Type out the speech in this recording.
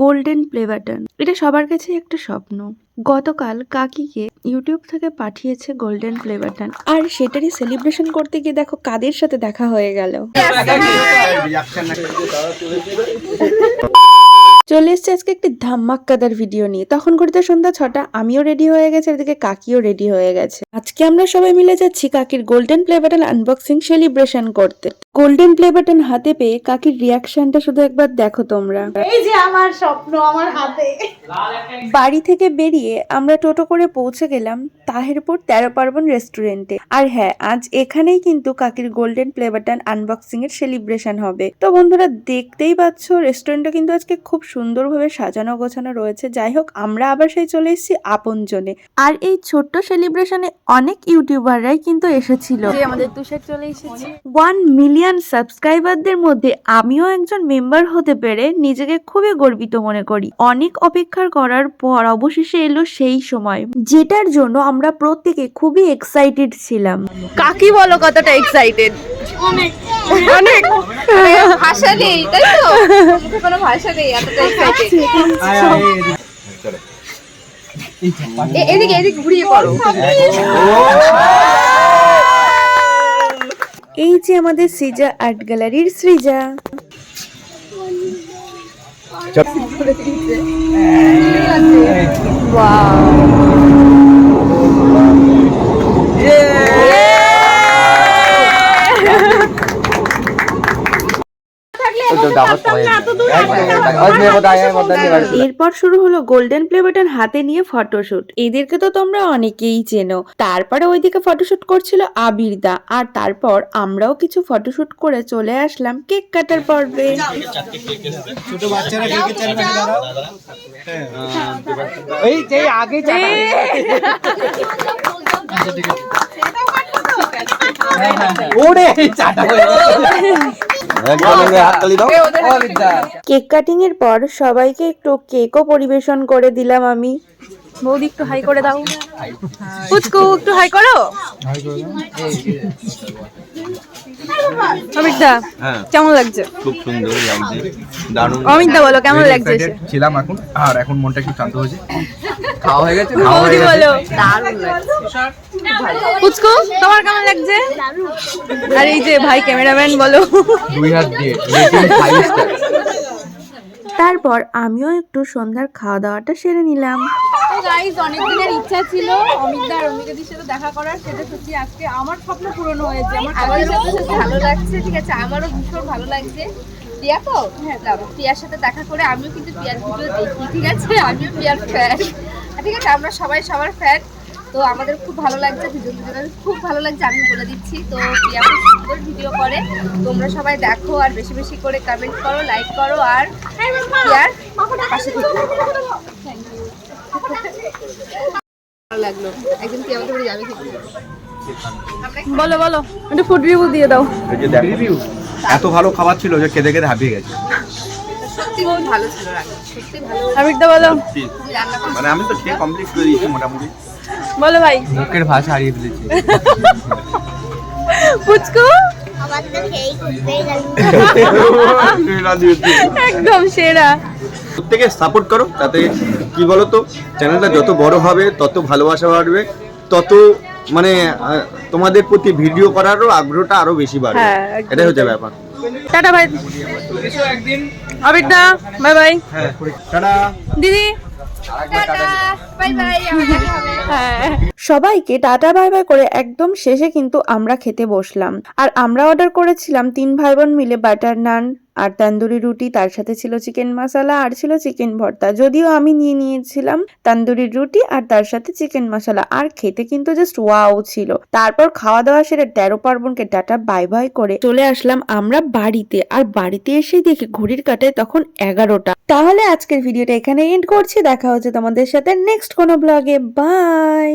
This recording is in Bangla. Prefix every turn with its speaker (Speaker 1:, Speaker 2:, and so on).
Speaker 1: গোল্ডেন প্লে বাটন এটা সবার কাছে একটা স্বপ্ন। গতকাল কাকিকে ইউটিউব থেকে পাঠিয়েছে গোল্ডেন প্লে বাটন আর সেটারই সেলিব্রেশন করতে গিয়ে দেখো কাদের সাথে দেখা হয়ে গেল। চলে এসছে আজকে একটি ধামাক্কাদার ভিডিও নিয়ে। তখন ঘড়িতে সন্ধ্যা ছটা আমিও রেডি হয়ে গেছে এদিকে কাকিও রেডি হয়ে গেছে। আজকে আমরা সবাই মিলে যাচ্ছি কাকির golden play button unboxing celebration করতে। গোল্ডেন প্লে বাটন হাতে পেয়ে কাকির রিয়াকশনটা শুধু একবার দেখো তোমরা।
Speaker 2: এই যে আমার স্বপ্ন আমার হাতে।
Speaker 1: বাড়ি থেকে বেরিয়ে আমরা টোটো করে পৌঁছে গেলাম তাহেরপুর তেরো পার্বণ রেস্টুরেন্টে আর হ্যাঁ আজ এখানেই কিন্তু কাকির গোল্ডেন প্লে বাটন আনবক্সিং এর সেলিব্রেশন হবে। তো বন্ধুরা দেখতেই পাচ্ছ রেস্টুরেন্টটা কিন্তু আজকে খুব সুন্দরভাবে সাজানো গোছানো রয়েছে। যাই হোক আমরা আবার সেই চলে এসেছি আপনজনে। আর এই ছোট্ট সেলিব্রেশনে অনেক ইউটিউবাররাই কিন্তু এসেছিল।
Speaker 2: আমাদের তুষার চলে এসেছে।
Speaker 1: ওয়ান মিলিয়ন সাবস্ক্রাইবারদের মধ্যে আমিও একজন মেম্বার হতে পেরে নিজেকে খুবই গর্বিত মনে করি। অনেক অপেক্ষার করার পর অবশেষে এলো সেই সময় যেটার জন্য আমরা প্রত্যেকে খুবই এক্সাইটেড ছিলাম।
Speaker 2: কাকি বলো কতটা এক্সাইটেড অনেক। অনেক। ভাষা নেই তাই তো? মুখে কোনো ভাষা নেই এতটা এদিকে। এদিকে ঘুরিয়ে
Speaker 1: এই যে আমাদের সৃজা আর্ট গ্যালারির সৃজা। এরপর শুরু হলো গোল্ডেন প্লে বাটন হাতে নিয়ে ফটোশুট এদেরকে তো তোমরা অনেকেই চেনো। তারপরে ওইদিকে ফটোশুট করছিল আবিরদা। আর তারপর আমরাও কিছু ফটোশুট করে চলে আসলাম কেক কাটার পর্বে।
Speaker 3: ছোট বাচ্চারা কেকের চাইলে দাঁড়াও। এই যে আগে ওরে চাটা হয়ে
Speaker 1: কেক কাটিং এর পর সবাইকে একটু কেকও পরিবেশন করে দিলাম আমি।
Speaker 2: বৌদি একটু হাই করে দাও। পুচকু একটু হাই করো। অমিতদা
Speaker 4: হ্যাঁ।
Speaker 2: কেমন লাগছে?
Speaker 4: খুব সুন্দর লাগছে। দারুণ
Speaker 2: অমিতদা বলো কেমন লাগছে?
Speaker 3: ছিলাম এখন আর এখন মনটা একটু শান্ত হয়েছে। খাওয়া হয়ে গেছে?
Speaker 2: বৌদি বলো। দারুণ লাগছে। পুচকু তোমার কেমন লাগছে? আর এই যে ভাই ক্যামেরাম্যান বলো।
Speaker 3: দুই হাত দিয়ে। রেটিং ফাইভ স্টার
Speaker 1: তারপর আমিও একটু সন্ধ্যার খাওয়া দাওয়াটা সেরে নিলাম।
Speaker 5: তো গাইজ অনেক দিনের ইচ্ছা ছিল অমিতদা আর অমিকাদির সাথে দেখা করার সেটা সত্যি আজকে আমার স্বপ্ন পূরণ হয়েছে আমার
Speaker 2: সত্যি সত্যি ভালো লাগছে ঠিক আছে আমারও ভীষণ ভালো লাগছে। প্রিয়া তো? হ্যাঁ। দাও প্রিয়ার সাথে দেখা করে আমিও কিন্তু প্রিয়ার ভিডিও দেখি ঠিক আছে? আমিও প্রিয়ার ফ্যান ঠিক আছে আমরা সবাই সবার ফ্যান তো আমাদের খুব ভালো লাগছে দুজন দুজনের খুব ভালো লাগছে আমি বলে দিচ্ছি। তো প্রিয়া খুব সুন্দর ভিডিও করে। তোমরা সবাই দেখো আর বেশি বেশি করে কমেন্ট করো লাইক করো আর প্রিয়ার পাশে ভালো লাগল। একদিন প্রিয়া আমাদের যাবে
Speaker 5: বলো বলো একটু ফুড রিভিউ দিয়ে দাও।
Speaker 3: রিভিউ এত ভালো খাবার ছিল যে কেঁদে কেঁদে হাঁপিয়ে গেছে।
Speaker 2: সত্যি খুব ভালো ছিল সত্যি ভালো।
Speaker 5: বলো।
Speaker 4: মানে আমি তো খেয়ে কমপ্লিট করে দিয়েছি মোটামুটি।
Speaker 5: বলো ভাই।
Speaker 3: মুখের ভাষা হারিয়ে ফেলেছি।
Speaker 5: পুচকু? একদম সেরা।
Speaker 4: প্রত্যেকে সাপোর্ট করো তাতে কি বলতো চ্যানেলটা যত বড় হবে তত ভালোবাসা বাড়বে তত মানে তোমাদের প্রতি ভিডিও করারও আগ্রহটা আরও বেশি বাড়বে।
Speaker 5: হ্যাঁ,
Speaker 4: এটাই হচ্ছে ব্যাপার।
Speaker 5: টাটা ভাই। অমিতদা বাই বাই
Speaker 3: হ্যাঁ টাটা।
Speaker 5: দিদি হ্যাঁ।
Speaker 1: সবাইকে টাটা বাই বাই করে একদম শেষে কিন্তু আমরা খেতে বসলাম। আর আমরা অর্ডার করেছিলাম তিন ভাই বোন মিলে বাটার নান আর তন্দুরি রুটি তার সাথে ছিল চিকেন মশলা আর ছিল চিকেন ভর্তা। যদিও আমি নিয়ে নিয়েছিলাম তন্দুরি রুটি আর তার সাথে চিকেন মশলা। আর খেতে কিন্তু জাস্ট ওয়াও ছিল। তারপর খাওয়া দাওয়া সেরে তেরো পার্বণকে টাটা বাই বাই করে চলে আসলাম আমরা বাড়িতে। আর বাড়িতে এসে দেখি ঘড়ির কাটায় তখন এগারোটা। তাহলে আজকের ভিডিওটা এখানে এন্ড করছি। দেখা হচ্ছে তোমাদের সাথে নেক্সট কোনো ব্লগে বাই